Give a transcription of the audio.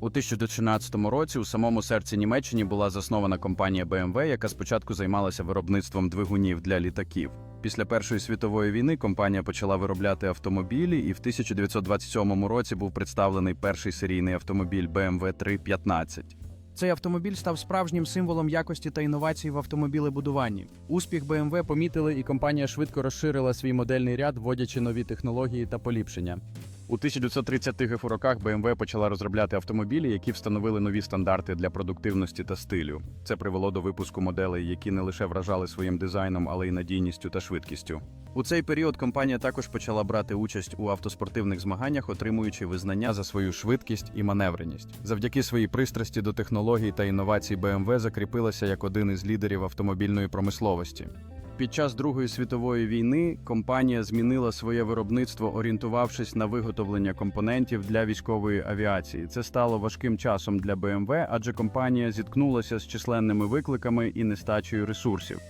У 1913 році у самому серці Німеччини була заснована компанія BMW, яка спочатку займалася виробництвом двигунів для літаків. Після Першої світової війни компанія почала виробляти автомобілі, і в 1927 році був представлений перший серійний автомобіль BMW 315. Цей автомобіль став справжнім символом якості та інновацій в автомобілебудуванні. Успіх BMW помітили, і компанія швидко розширила свій модельний ряд, вводячи нові технології та поліпшення. У 1930-х роках BMW почала розробляти автомобілі, які встановили нові стандарти для продуктивності та стилю. Це привело до випуску моделей, які не лише вражали своїм дизайном, але й надійністю та швидкістю. У цей період компанія також почала брати участь у автоспортивних змаганнях, отримуючи визнання за свою швидкість і маневреність. Завдяки своїй пристрасті до технологій та інновацій BMW закріпилася як один із лідерів автомобільної промисловості. Під час Другої світової війни компанія змінила своє виробництво, орієнтувавшись на виготовлення компонентів для військової авіації. Це стало важким часом для БМВ, адже компанія зіткнулася з численними викликами і нестачею ресурсів.